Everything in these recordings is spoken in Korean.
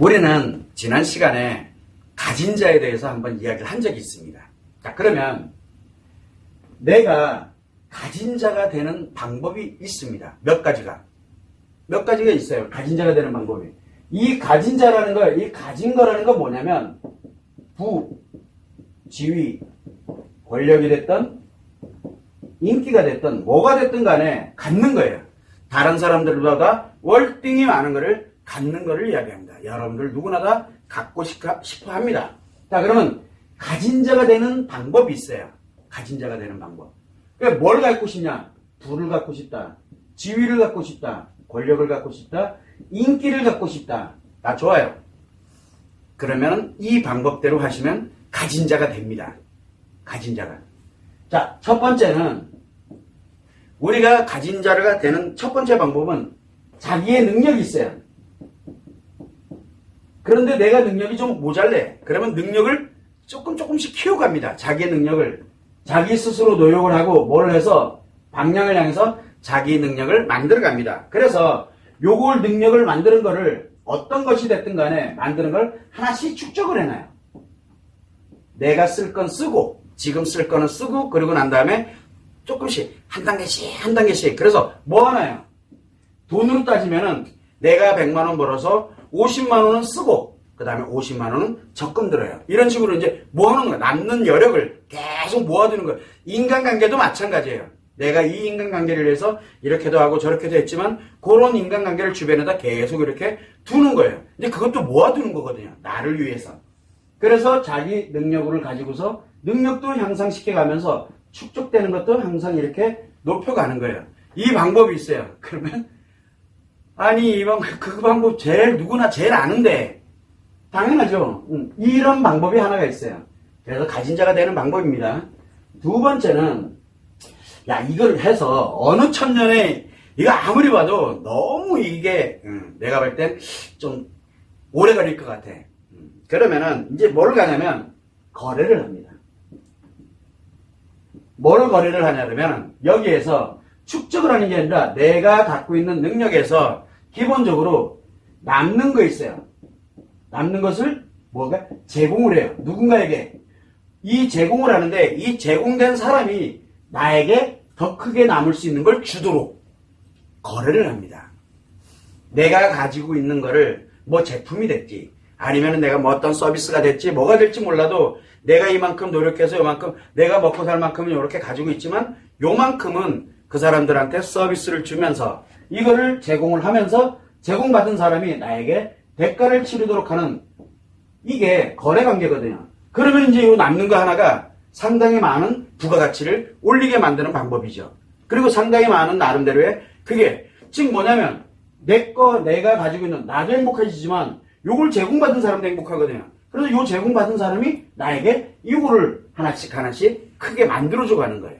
우리는 지난 시간에 가진 자에 대해서 한번 이야기를 한 적이 있습니다. 자, 그러면 내가 가진 자가 되는 방법이 있습니다. 몇 가지가. 몇 가지가 있어요. 가진 자가 되는 방법이. 이 가진 자라는 걸, 이 가진 거라는 건 뭐냐면, 부, 지위, 권력이 됐던, 인기가 됐던, 뭐가 됐든 간에 갖는 거예요. 다른 사람들보다 월등히 많은 거를 갖는 거를 이야기합니다. 여러분들 누구나 다 갖고 싶어 합니다. 자, 그러면 가진 자가 되는 방법이 있어요. 가진 자가 되는 방법. 그러니까 뭘 갖고 싶냐? 부를 갖고 싶다. 지위를 갖고 싶다. 권력을 갖고 싶다. 인기를 갖고 싶다. 다 좋아요. 그러면 이 방법대로 하시면 가진 자가 됩니다. 가진 자가. 자, 첫 번째는 우리가 가진 자가 되는 첫 번째 방법은 자기의 능력이 있어요. 그런데 내가 능력이 좀 모자래. 그러면 능력을 조금 조금씩 키워갑니다. 자기의 능력을. 자기 스스로 노력을 하고 뭘 해서 방향을 향해서 자기 능력을 만들어갑니다. 그래서 요걸 능력을 만드는 거를 어떤 것이 됐든 간에 만드는 걸 하나씩 축적을 해놔요. 내가 쓸 건 쓰고 지금 쓸 거는 쓰고 그러고 난 다음에 조금씩 한 단계씩 한 단계씩 그래서 뭐 하나요? 돈으로 따지면은 내가 100만 원 벌어서 50만 원은 쓰고 그 다음에 50만 원은 적금 들어요. 이런 식으로 이제 뭐 하는 거야? 남는 여력을 계속 모아두는 거예요. 인간관계도 마찬가지예요. 내가 이 인간관계를 위해서 이렇게도 하고 저렇게도 했지만 그런 인간관계를 주변에다 계속 이렇게 두는 거예요. 근데 그것도 모아두는 거거든요. 나를 위해서. 그래서 자기 능력을 가지고서 능력도 향상시켜 가면서 축적되는 것도 항상 이렇게 높여가는 거예요. 이 방법이 있어요. 그러면 아니 이 방법 그 방법 제일 누구나 제일 아는데 당연하죠. 음, 이런 방법이 하나가 있어요. 그래서 가진 자가 되는 방법입니다. 두 번째는 야 이걸 해서 어느 천년에 이거 아무리 봐도 너무 이게 음, 내가 볼 땐 좀 오래 걸릴 것 같아. 음, 그러면은 이제 뭘 가냐면 거래를 합니다. 뭘 거래를 하냐면 여기에서 축적을 하는 게 아니라 내가 갖고 있는 능력에서 기본적으로 남는 거 있어요. 남는 것을 뭐가 제공을 해요. 누군가에게 이 제공을 하는데 이 제공된 사람이 나에게 더 크게 남을 수 있는 걸 주도록 거래를 합니다. 내가 가지고 있는 거를 뭐 제품이 됐지 아니면 내가 뭐 어떤 서비스가 됐지 뭐가 될지 몰라도 내가 이만큼 노력해서 요만큼 내가 먹고 살 만큼은 이렇게 가지고 있지만 요만큼은 그 사람들한테 서비스를 주면서 이거를 제공을 하면서 제공받은 사람이 나에게 대가를 치르도록 하는 이게 거래 관계거든요. 그러면 이제 이 남는 거 하나가 상당히 많은 부가가치를 올리게 만드는 방법이죠. 그리고 상당히 많은 나름대로의 그게 즉 뭐냐면 내 거 내가 가지고 있는 나도 행복해지지만 요걸 제공받은 사람도 행복하거든요. 그래서 요 제공받은 사람이 나에게 이거를 하나씩 하나씩 크게 만들어줘 가는 거예요.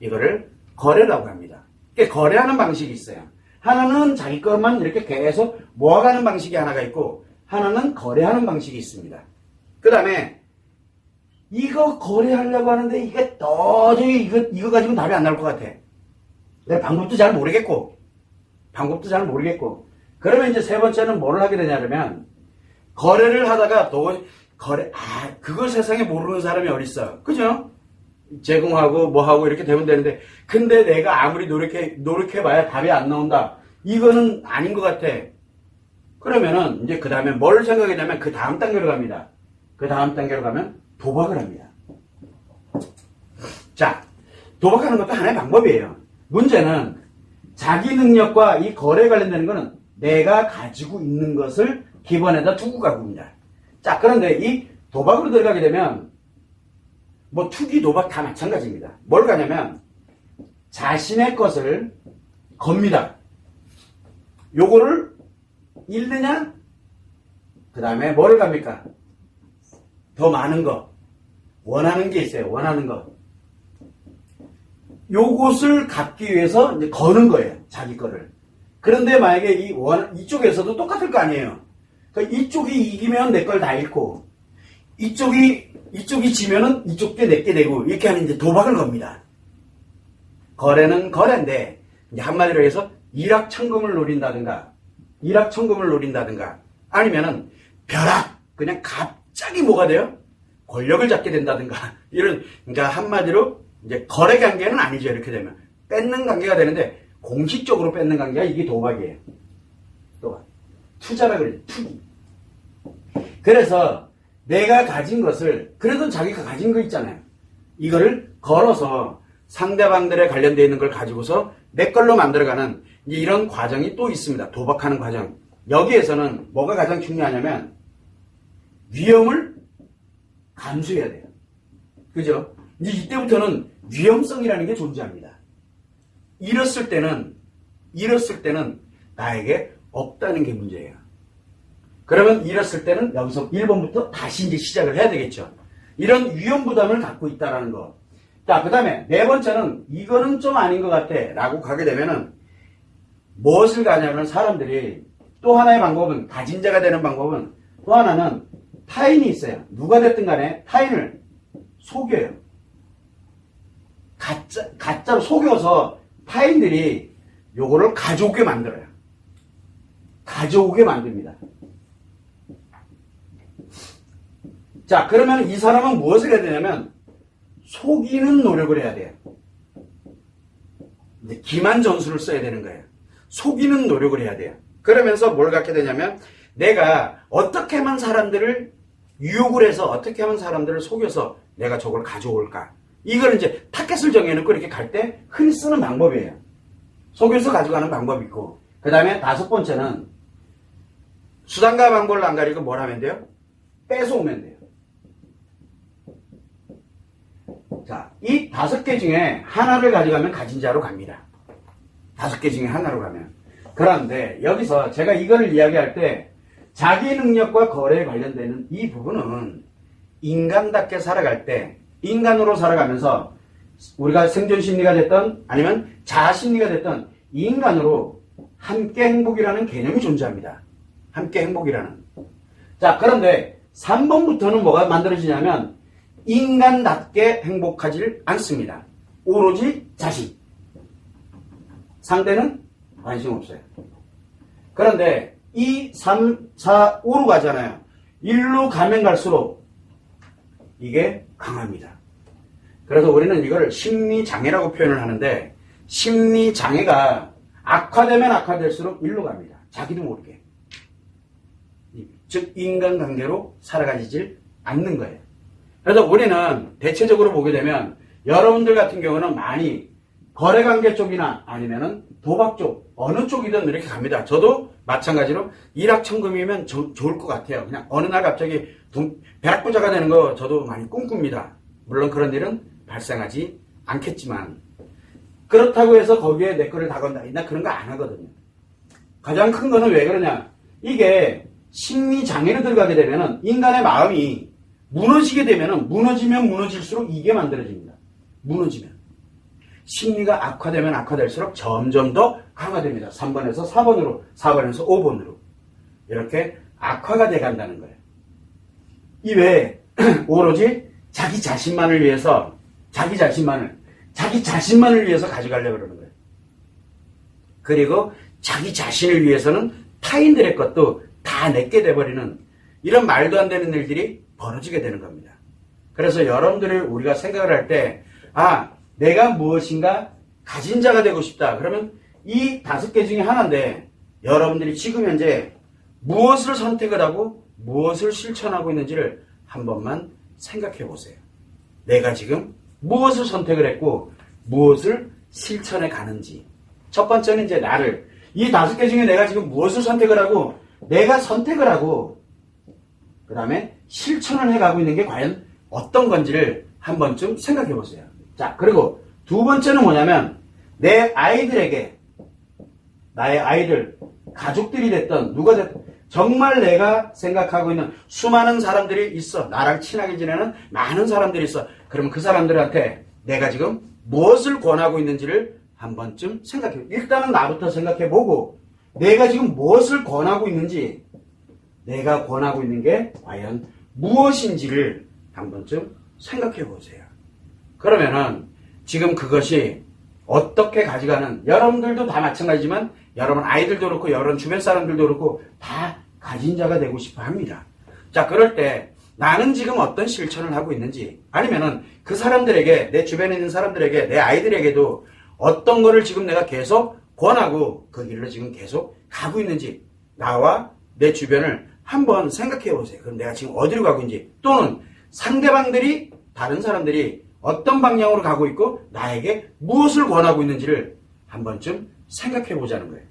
이거를 거래라고 합니다. 그러니까 거래하는 방식이 있어요. 하나는 자기 것만 이렇게 계속 모아가는 방식이 하나가 있고 하나는 거래하는 방식이 있습니다. 그 다음에 이거 거래하려고 하는데 이게 도저히 이거, 이거 가지고 답이 안 나올 것 같아. 내 방법도 잘 모르겠고 방법도 잘 모르겠고 그러면 이제 세 번째는 뭘 하게 되냐면 거래를 하다가 또 거래 아 그걸 세상에 모르는 사람이 어딨어 그죠? 제공하고 뭐하고 이렇게 되면 되는데 근데 내가 아무리 노력해 노력해봐야 답이 안 나온다. 이거는 아닌 것 같아. 그러면은 이제 그 다음에 뭘 생각했냐면 그 다음 단계로 갑니다. 그 다음 단계로 가면 도박을 합니다. 자 도박하는 것도 하나의 방법이에요. 문제는 자기 능력과 이 거래에 관련되는 거는 내가 가지고 있는 것을 기본에다 두고 가봅니다. 자 그런데 이 도박으로 들어가게 되면 뭐 투기 도박 다 마찬가지입니다. 뭘 가냐면 자신의 것을 겁니다. 요거를 잃느냐? 그 다음에 뭐를 갑니까? 더 많은 거. 원하는 게 있어요. 원하는 거. 요것을 갖기 위해서 이제 거는 거예요. 자기 거를. 그런데 만약에 이 원, 이쪽에서도 똑같을 거 아니에요. 그러니까 이쪽이 이기면 내 걸 다 잃고, 이쪽이 이쪽이 지면은 이쪽 게 내게 되고 이렇게 하는 이제 도박을 겁니다. 거래는 거래인데 한마디로 해서 일확천금을 노린다든가 일확천금을 노린다든가 아니면은 벼락 그냥 갑자기 뭐가 돼요? 권력을 잡게 된다든가 이런 그러니까 한마디로 이제 거래 관계는 아니죠 이렇게 되면 뺏는 관계가 되는데 공식적으로 뺏는 관계가 이게 도박이에요. 도박. 투자라 그러죠. 투기. 그래서 내가 가진 것을 그래도 자기가 가진 거 있잖아요. 이거를 걸어서 상대방들에 관련되어 있는 걸 가지고서 내 걸로 만들어가는 이런 과정이 또 있습니다. 도박하는 과정. 여기에서는 뭐가 가장 중요하냐면 위험을 감수해야 돼요. 그죠? 이때부터는 위험성이라는 게 존재합니다. 잃었을 때는, 잃었을 때는 나에게 없다는 게 문제예요. 그러면 잃었을 때는 여기서 1번부터 다시 이제 시작을 해야 되겠죠. 이런 위험 부담을 갖고 있다라는 거. 자, 그 다음에 네 번째는 이거는 좀 아닌 것 같아. 라고 가게 되면은 무엇을 가냐면 사람들이 또 하나의 방법은 가진 자가 되는 방법은 또 하나는 타인이 있어요. 누가 됐든 간에 타인을 속여요. 가짜, 가짜로 속여서 타인들이 요거를 가져오게 만들어요. 가져오게 만듭니다. 자, 그러면 이 사람은 무엇을 해야 되냐면 속이는 노력을 해야 돼요. 기만 전술을 써야 되는 거예요. 속이는 노력을 해야 돼요. 그러면서 뭘 갖게 되냐면 내가 어떻게 하면 사람들을 유혹을 해서 어떻게 하면 사람들을 속여서 내가 저걸 가져올까? 이걸 이제 타켓을 정해놓고 이렇게 갈 때 흔히 쓰는 방법이에요. 속여서 가져가는 방법이 있고 그 다음에 다섯 번째는 수단과 방법을 안 가리고 뭘 하면 돼요? 뺏어오면 돼요. 자, 이 다섯 개 중에 하나를 가져가면 가진 자로 갑니다. 다섯 개 중에 하나로 가면. 그런데 여기서 제가 이거를 이야기할 때 자기 능력과 거래에 관련되는 이 부분은 인간답게 살아갈 때 인간으로 살아가면서 우리가 생존 심리가 됐던 아니면 자아 심리가 됐던 인간으로 함께 행복이라는 개념이 존재합니다. 함께 행복이라는. 자, 그런데 3번부터는 뭐가 만들어지냐면 인간답게 행복하지 않습니다. 오로지 자신. 상대는 관심 없어요. 그런데 이 3, 4, 5로 가잖아요. 1로 가면 갈수록 이게 강합니다. 그래서 우리는 이걸 심리장애라고 표현을 하는데 심리장애가 악화되면 악화될수록 1로 갑니다. 자기도 모르게. 즉 인간관계로 살아가지질 않는 거예요. 그래서 우리는 대체적으로 보게 되면 여러분들 같은 경우는 많이 거래 관계 쪽이나 아니면은 도박 쪽 어느 쪽이든 이렇게 갑니다. 저도 마찬가지로 일확천금이면 저- 좋을 것 같아요. 그냥 어느 날 갑자기 둥- 벼락부자가 되는 거 저도 많이 꿈꿉니다. 물론 그런 일은 발생하지 않겠지만 그렇다고 해서 거기에 내 거를 다 건다. 나 그런 거 안 하거든요. 가장 큰 거는 왜 그러냐? 이게 심리 장애로 들어가게 되면은 인간의 마음이 무너지게 되면은 무너지면 무너질수록 이게 만들어집니다. 무너지면. 심리가 악화되면 악화될수록 점점 더 강화됩니다. 3번에서 4번으로, 4번에서 5번으로. 이렇게 악화가 돼 간다는 거예요. 이 외에 오로지 자기 자신만을 위해서, 자기 자신만을, 자기 자신만을 위해서 가져가려고 그러는 거예요. 그리고 자기 자신을 위해서는 타인들의 것도 다 내게 돼버리는 이런 말도 안 되는 일들이 벌어지게 되는 겁니다. 그래서 여러분들을 우리가 생각을 할 때, 아, 내가 무엇인가 가진 자가 되고 싶다. 그러면 이 다섯 개 중에 하나인데, 여러분들이 지금 현재 무엇을 선택을 하고 무엇을 실천하고 있는지를 한 번만 생각해 보세요. 내가 지금 무엇을 선택을 했고 무엇을 실천해 가는지. 첫 번째는 이제 나를 이 다섯 개 중에 내가 지금 무엇을 선택을 하고 내가 선택을 하고 그 다음에 실천을 해가고 있는 게 과연 어떤 건지를 한 번쯤 생각해 보세요. 자, 그리고 두 번째는 뭐냐면 내 아이들에게 나의 아이들, 가족들이 됐던 누가 됐든 정말 내가 생각하고 있는 수많은 사람들이 있어. 나랑 친하게 지내는 많은 사람들이 있어. 그러면 그 사람들한테 내가 지금 무엇을 권하고 있는지를 한 번쯤 생각해. 일단은 나부터 생각해 보고 내가 지금 무엇을 권하고 있는지 내가 권하고 있는 게 과연 무엇인지를 한 번쯤 생각해 보세요. 그러면은 지금 그것이 어떻게 가져가는 여러분들도 다 마찬가지지만 여러분 아이들도 그렇고 여러분 주변 사람들도 그렇고 다 가진 자가 되고 싶어 합니다. 자, 그럴 때 나는 지금 어떤 실천을 하고 있는지 아니면은 그 사람들에게 내 주변에 있는 사람들에게 내 아이들에게도 어떤 거를 지금 내가 계속 권하고 그 길로 지금 계속 가고 있는지 나와 내 주변을 한번 생각해 보세요. 그럼 내가 지금 어디로 가고 있는지 또는 상대방들이 다른 사람들이 어떤 방향으로 가고 있고 나에게 무엇을 권하고 있는지를 한 번쯤 생각해 보자는 거예요.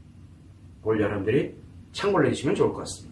그걸 여러분들이 참고를 해주시면 좋을 것 같습니다.